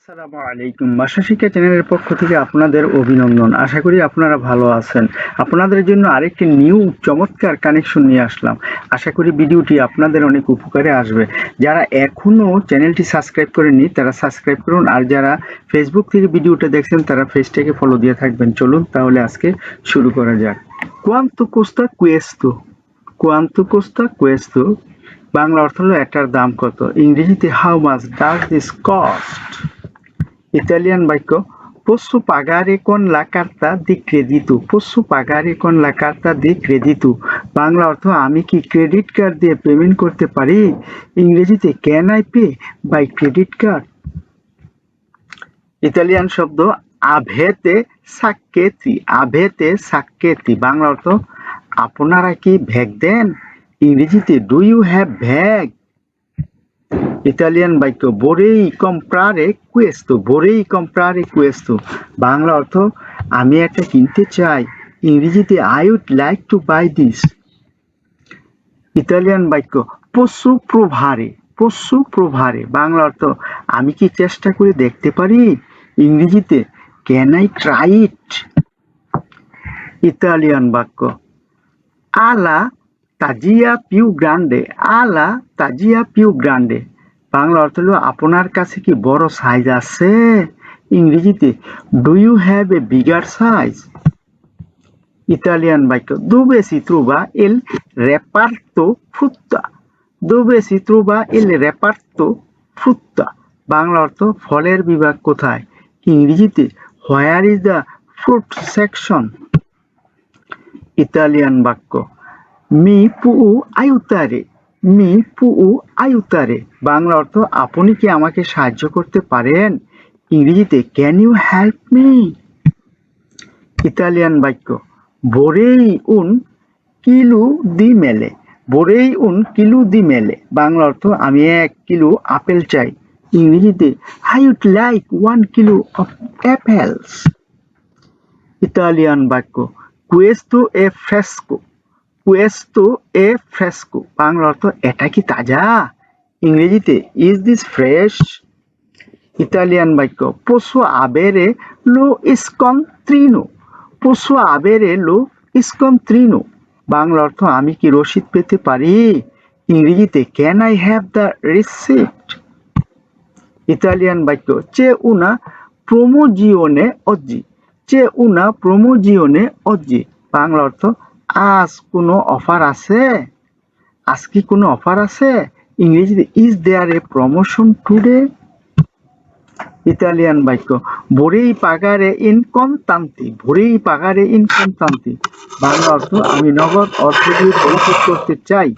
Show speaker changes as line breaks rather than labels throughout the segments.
আসসালামু আলাইকুম। ভাষা শিক্ষা চ্যানেলের পক্ষ থেকে আপনাদের অভিনন্দন। আশা করি আপনারা ভালো আছেন। আপনাদের জন্য আরেকটি নিউ চমৎকার কানেকশন নিয়ে আসলাম। আশা করি ভিডিওটি আপনাদের অনেক উপকারে আসবে। যারা এখনও চ্যানেলটি সাবস্ক্রাইব করেননি, তারা সাবস্ক্রাইব করুন। আর যারা ফেসবুক থেকে ভিডিওটা দেখছেন, তারা ফেসটাকে ফলো দিয়ে থাকবেন। চলুন তাহলে আজকে শুরু করা যাক। কোয়ান্তো কোস্তা কুয়েস্তো কোয়ান্তো কোস্তা কুয়েস্তো বাংলা অর্থ হলো এটার দাম কত? ইংরেজিতে how much does this cost Italian বাক্য con la carta di credito posso pagare con la carta di credito Bangla অর্থ, আমি কি ক্রেডিট কার্ড দিয়ে পেমেন্ট করতে পারি? ইংরেজিতে, can I pay by credit card? Italian শব্দ, আভেতে সাক্কেতি আভেতে সাক্কেতি। বাংলা অর্থ, আপনারা কি ভ্যাগ দেন? ইংরেজিতে do you have bag Italian বাক্য, বোরেই কম্প্রারে কুয়েস্তো, বোরেই কম্প্রারে কুয়েস্তো। বাংলা অর্থ, আমি একটা কিনতে চাই। ইংরেজিতে I would like to buy this Italian বাক্য, পশু প্রভারে পশু প্রভারে। বাংলা অর্থ, আমি কি চেষ্টা করে দেখতে পারি? ইংরেজিতে can I try it Italian বাক্য, আলা তাজিয়া পিউ গ্রান্ডে, আলা তাজিয়া পিউ গ্রান্ডে। বাংলা অর্থ হলো, আপনার কাছে কি বড় সাইজ আছে? ইংরেজিতে do you have a bigger size Italian বাক্য trova il reparto frutta. Dove si trova il reparto frutta. Bangla অর্থ, ফলের বিভাগ কোথায়? ইংরেজিতে where is the fruit section Italian বাক্য মি পু আয়ুতারে মি পু আয়ুতারে। বাংলা অর্থ, আপনি কি আমাকে সাহায্য করতে পারেন? ইংরেজিতে can you help me Italian বাক্য, বোরেই উন কিলু দি মেলে। বোরেই উন কিলু দি মেলে। বাংলা অর্থ, আমি এক কিলো আপেল চাই। ইংরেজিতে I would like one kilo of apples Italian বাক্য কুয়েস্তো এ ফ্রেস্কো কুয়েস্তো এ ফ্রেস্কো বাংলা অর্থ, এটা কি তাজা? ইংরেজিতে ইজ দিস ফ্রেশ ইতালিয়ান বাক্য পোসো আবেরে লো ইসকন ত্রিনো পোসো আবেরে লো ইসকন ত্রিনো বাংলা অর্থ, আমি কি রসিদ পেতে পারি? ইংরেজিতে can I have the receipt Italian বাক্য চে উনা প্রোমোজিওনে অজ্জি চে উনা প্রোমোজিওনে অজ্জি বাংলা অর্থ আজ কোনো অফার আছে? আজ কি কোনো অফার আছে? ইংরেজিতে is there a promotion today Italian বাক্য, ভোরেই পাগারে ইনকম কন্তান্তি ভোরেই পাগারে ইনকম তান্তি বাংলা অর্থ, আমি নগদ অর্থ দিয়ে পরিশোধ করতে চাই।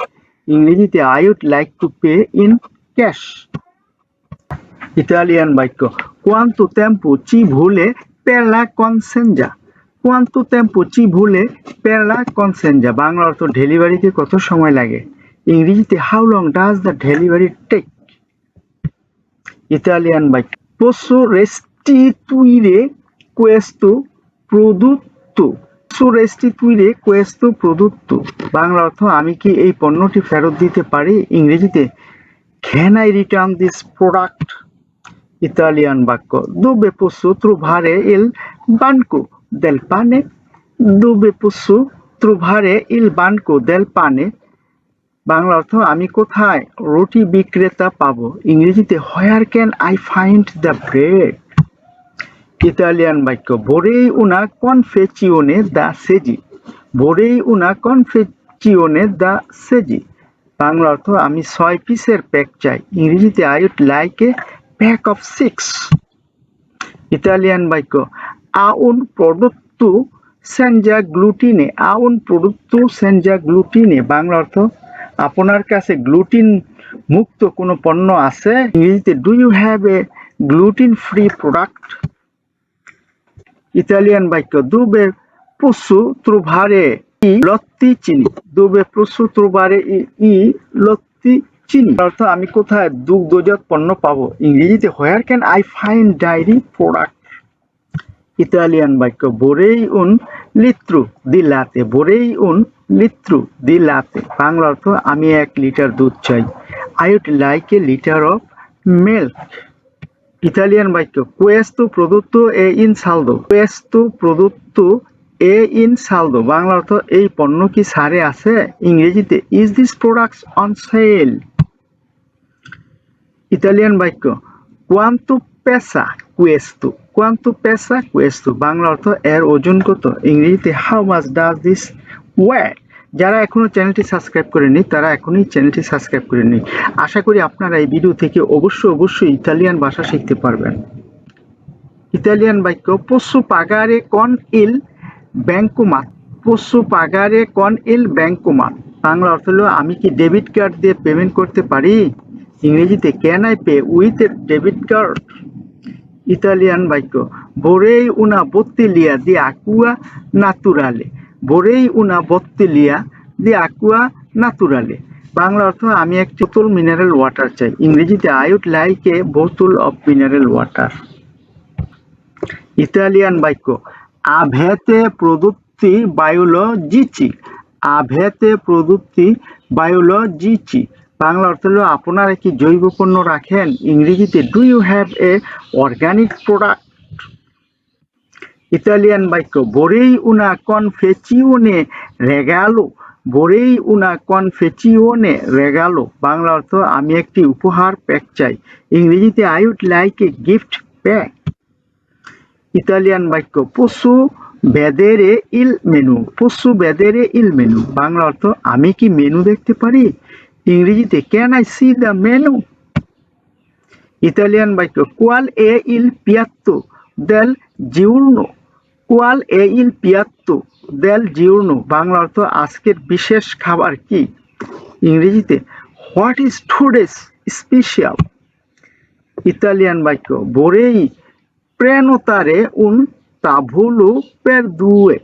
ইংরেজিতে I would like to pay in cash Italian বাক্য কোয়ান্তো টেম্পো চি ভুলে পেরলা কনসেঞ্জা কোয়ান্তো টেম্পো চি ভুলে পেরলা কনসেঞ্জা বাংলা অর্থ ডেলিভারিতে কত সময় লাগে? ইংরেজিতে how long does the delivery take Italian posso restituire questo prodotto posso restituire questo prodotto Bangla অর্থ, আমি কি এই পণ্যটি ফেরত দিতে পারি? ইংরেজিতে can I return this product Italian বাক্য, dove posso trovare il banco? Del pane dove posso trovare il banco del pane. Bangla অর্থ আমি কোথায়? রুটি বিক্রেতা পাবো। ইংরেজিতে where can I find the bread Italian বাক্য বোরেই উনা কনফেচিওনে দ্য সেজি বোরেই উনা কনফেচিওনে দ্য সেজি বাংলা অর্থ, আমি ছয় পিসের প্যাক চাই। ইংরেজিতে I would like a pack of six Italian বাক্য আউন প্রদত্ত সেনজা গ্লুটিনে আউন প্রদত্ত সেনজা গ্লুটিনে বাংলা অর্থ, আপনার কাছে গ্লুটিন মুক্ত কোনো পণ্য আছে? ইংরেজিতে do you have a gluten free product Italian বাক্য, দুবে পশু ত্রুভারে ই লত্তি চিনি। দুবে পশু ত্রুভারে ই লত্তি চিনি। অর্থ, আমি কোথায় দুগ্ধজাত পণ্য পাবো? ইংরেজিতে where can I find dairy product Italian বাক্য, বোরেই উন লিত্রু দি লাতে বোরেই উন লিত্রু দি লাতে বাংলা অর্থ, আমি এক লিটার দুধ চাই। I would like a litre of milk. Italian বাক্য, কোয়েস্তো প্রদত্ত এ ইন সালদো। কোয়েস্তো প্রদত্ত এ ইন সালদো। বাংলা অর্থ, এই পণ্য কি সারে আছে? ইংরেজিতে, is this products on sale Italian বাক্য, কোয়ান্তো পেসা কুয়েস্তো? কোয়ান্তো পেসা কুয়েস্তো বাংলা অর্থ এর ওজন কত? ইংরেজিতে how much does this weigh যারা এখনও চ্যানেলটি সাবস্ক্রাইব করেনি তারা এখনই চ্যানেলটি সাবস্ক্রাইব করে নিন। আশা করি আপনারা এই ভিডিও থেকে অবশ্যই অবশ্যই ইতালিয়ান ভাষা শিখতে পারবেন। ইতালিয়ান বাক্য পোস্সো পাগারে কন ইল ব্যাঙ্কোমাত পোস্সো পাগারে কন ইল ব্যাঙ্কোমাত বাংলা অর্থ হলো, আমি কি ডেবিট কার্ড দিয়ে পেমেন্ট করতে পারি? ইংরেজিতে can I pay with a debit card Italian বাক্য vorrei una bottiglia di acqua naturale vorrei una bottiglia দি আকুয়া নাতুরালে। বাংলা অর্থ, আমি একটি বোতল মিনারেল ওয়াটার চাই। ইংরেজিতে আই উড লাইক এ বোতল অফ মিনারেল ওয়াটার ইতালিয়ান বাক্য আভেতে প্রদত্তি বায়োলজিচি আভেতে প্রদত্তি বায়োলজিচি বাংলা অর্থ হলো, আপনারা কি জৈব পণ্য রাখেন? ইংরেজিতে do you have a organic product Italian বাক্য বোরেই উনা কন কনফেচিওনে রেগালো বোরেই উনা কন কনফেচিওনে রেগালো বাংলা অর্থ, আমি একটি উপহার প্যাক চাই। ইংরেজিতে I would like a gift pack Italian বাক্য পশু বেদেরে ইল মেনু পশু বেদেরে ইল মেনু বাংলা অর্থ, আমি কি মেনু দেখতে পারি? ইংরেজিতে can I see the menu Italian বাক্য কোয়াল এ ইল পিয়াত্তো দেল জিউর্নো কোয়াল এ ইল পিয়াত্তো দেল জিউর্নো বাংলা অর্থ, আজকের বিশেষ খাবার কি? ইংরেজিতে what is today's special Italian বাক্য বোরেই প্রেনোতারে un tavolo per due.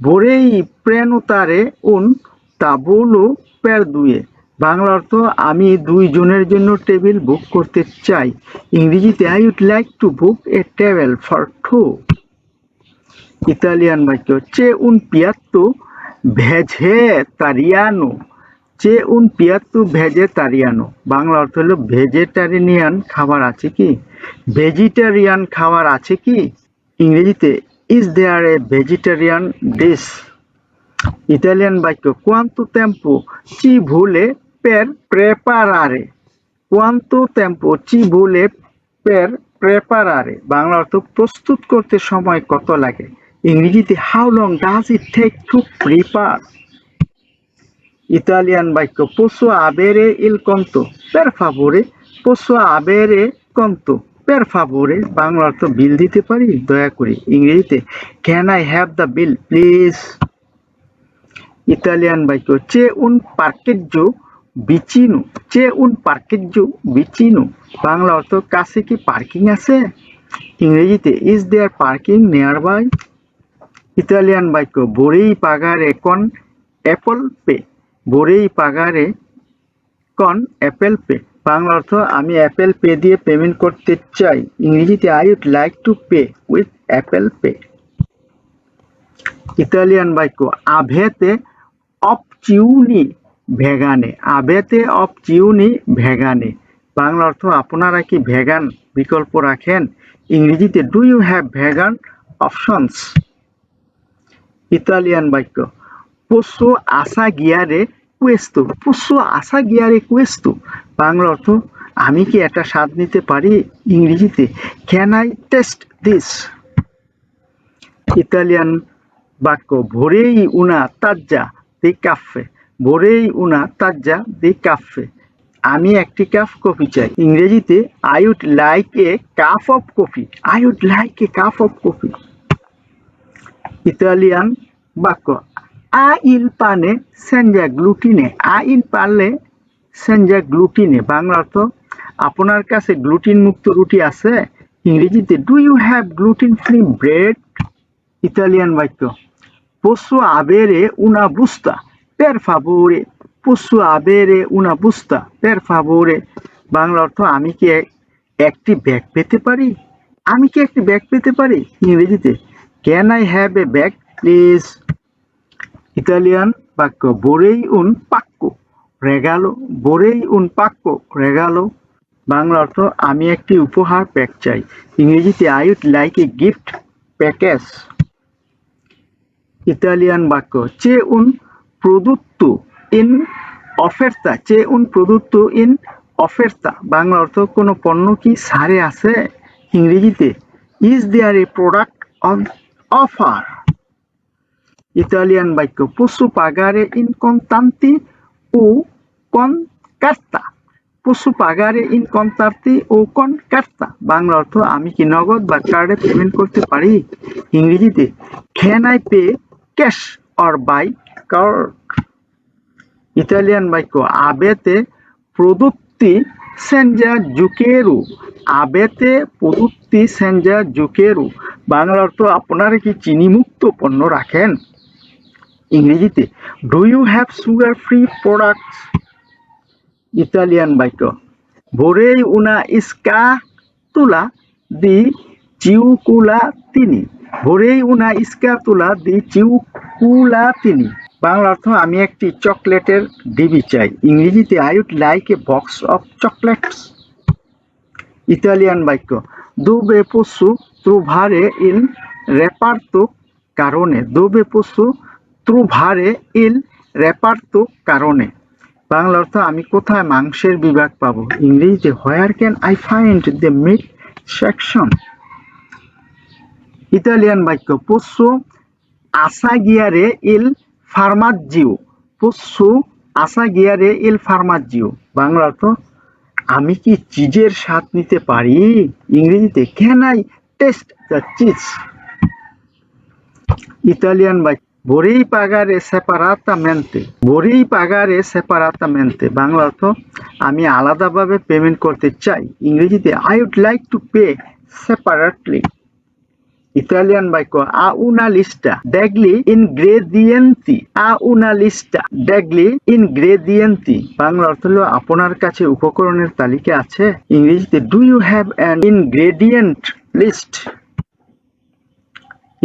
Vorrei prenotare উন tavolo পের due বাংলা অর্থ, আমি দুইজনের জন্য টেবিল বুক করতে চাই। ইংরেজিতে I would like to book a table for two Italian বাক্য, চে উন পিয়াত্তো ভেজে তারিয়ানো। চে উন পিয়াত্তো ভেজে তারিয়ানো। বাংলা অর্থ হলো, ভেজিটারিয়ান খাবার আছে কি? ভেজিটেরিয়ান খাবার আছে কি? ইংরেজিতে is there a vegetarian dish Italian বাক্য কোয়ান্তো টেম্পো চি ভুলে পের প্রেপারারে কোয়ান্তো টেম্পো চি ভুলে পের প্রেপারারে বাংলা অর্থ, প্রস্তুত করতে সময় কত লাগে? ইংরেজিতে how long does it take to prepare Italian বাক্য পোসো আবেরে ইল কন্ত পের ফাভোরে পোসো আবেরে কন্ত পের ফাভোরে বাংলা অর্থ বিল দিতে পারি? দয়া করে। ইংরেজিতে can I have the bill please Italian বাক্য চে উন পার্কেজ্জো বিচিনু, চে উন পার্কেজ্জো বিচিনু। বাংলা অর্থ কাছে কি পার্কিং আছে? ইংরেজিতে is there parking nearby Italian বাক্য বোরেই পাগারে কন অ্যাপল পে? বোরেই পাগারে কন অ্যাপেল পে? বাংলা অর্থ, আমি অ্যাপেল পে দিয়ে পেমেন্ট করতে চাই। ইংরেজিতে I would like to pay with Apple Pay Italian বাক্য আভেতে চিউনি ভেগানে। আবেতে অফ চিউনি ভেগানে। বাংলা অর্থ আপনারা কি ভেগান বিকল্প রাখেন? ইংরেজিতে do you have vegan options Italian বাক্য। পোসো আসা গিয়ারে কুয়েস্তো পোসো আসা গিয়ারে কুয়েস্তো বাংলা অর্থ, আমি কি একটা স্বাদ নিতে পারি? ইংরেজিতে can I taste this Italian বাক্য ভোরেই উনা তাজ্জা দি কাফে ভোরেই উনা তাজ্জা দি কাফে আমি একটি কাপ কফি চাই। ইংরেজিতে I would like a cup of coffee I would like a cup of coffee Italian বাক্য। আ ইল পানে সেঞ্জা গ্লুটিনে। আ ইল পারলে সেঞ্জা গ্লুটিনে। বাংলা অর্থ, আপনার কাছে গ্লুটিন মুক্ত রুটি আছে? ইংরেজিতে do you have gluten free bread Italian বাক্য। Posso avere una busta, per favore. Posso avere una busta, per favore. Bangla অর্থ আমি কি এক- একটি ব্যাগ পেতে পারি আমি কি একটি ব্যাগ পেতে পারি ইংরেজিতে can I have a bag please Italian বাক্য বোরেই উন পাক্কো রেগালো বোরেই উন পাক্কো রেগালো বাংলা অর্থ আমি একটি উপহার প্যাক চাই ইংরেজিতে I would like a gift package Italian বাক্য, চে উন প্রদত্ত ইন অফেরতা চে উন প্রদত্ত ইন অফেরতা বাংলা অর্থ, কোনো পণ্য কি সারে আছে? ইংরেজিতে is there a product on offer Italian বাক্য, পশু পাগারে ইন কন্তান্তি ও কন কার্তা পশু পাগারে ইন কন্তান্তি ও কন কার্তা বাংলা অর্থ, আমি কি নগদ বা কার্ডে পেমেন্ট করতে পারি? ইংরেজিতে can I pay cash or by card Italian বাক্য, আবেতে প্রদত্তি সেনজা জুকেরু। আবেতে প্রদত্তি সেনজা জুকেরু। বাংলা অর্থ, আপনারা কি চিনিমুক্ত পণ্য রাখেন? ইংরেজিতে do you have sugar free products Italian বাক্য, ভোরেই উনা ইস্কা তুলা দি চিউকুলা তিনি। ভোরেই উনা ইস্কা তুলা দি চিউকুলা তিনি বাংলা অর্থ, আমি একটি চকলেটের ডিবি চাই। ইংরেজিতে I would like a box of chocolates Italian বাক্য, দুবে পশু ত্রুভারে ইল রেপার্তো কারণে। দুবে পশু ত্রুভারে ইল রেপার্তো কারণে। বাংলা অর্থ, আমি কোথায় মাংসের বিভাগ পাবো? ইংরেজিতে where can I find the meat section Italian বাক্য পশু আসা গিয়ারে ইল ফার্মাজিও পশু আসা গিয়ারে ইল ফার্মাজিও বাংলা তো আমি কি চিজের স্বাদ নিতে পারি? ইংরেজিতে can I taste the cheese Italian বাক্য vorrei pagare separatamente vorrei pagare separatamente Bangla অর্থ, আমি আলাদাভাবে পেমেন্ট করতে চাই ইংরেজিতে I would like to pay separately Italian বাক্য আ উনা লিস্টা ডেগলি ইনগ্রেডিয়েন্টি আ উনা লিস্টা ডেগলি ইনগ্রেডিয়েন্টি বাংলা অর্থ হলো আপনার কাছে উপকরণের তালিকা আছে। ইংরেজিতে do you have an ingredient list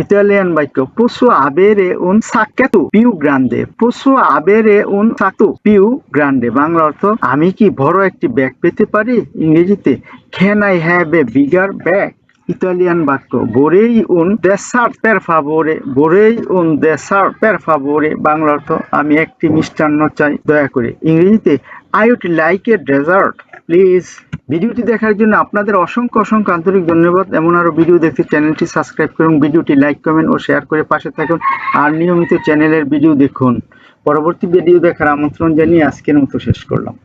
Italian বাক্য posso avere un sacchetto più grande? Posso avere উন sacchetto পিউ গ্রান্ডে বাংলা অর্থ, আমি কি বড় একটি ব্যাগ পেতে পারি? ইংরেজিতে, can I have a bigger bag? Italian বাক্য vorrei un dessert per favore. Vorrei un dessert per favore. Bangla অর্থ আমি একটি মিষ্টান্ন চাই দয়া করে ইংরেজিতে I would like a dessert please ভিডিওটি দেখার জন্য আপনাদের অসংখ্য অসংখ্য আন্তরিক ধন্যবাদ এমন আরও ভিডিও দেখতে চ্যানেলটি সাবস্ক্রাইব করুন ভিডিওটি লাইক কমেন্ট ও শেয়ার করে পাশে থাকুন আর নিয়মিত চ্যানেলের ভিডিও দেখুন পরবর্তী ভিডিও দেখার আমন্ত্রণ জানিয়ে আজকের মতো শেষ করলাম।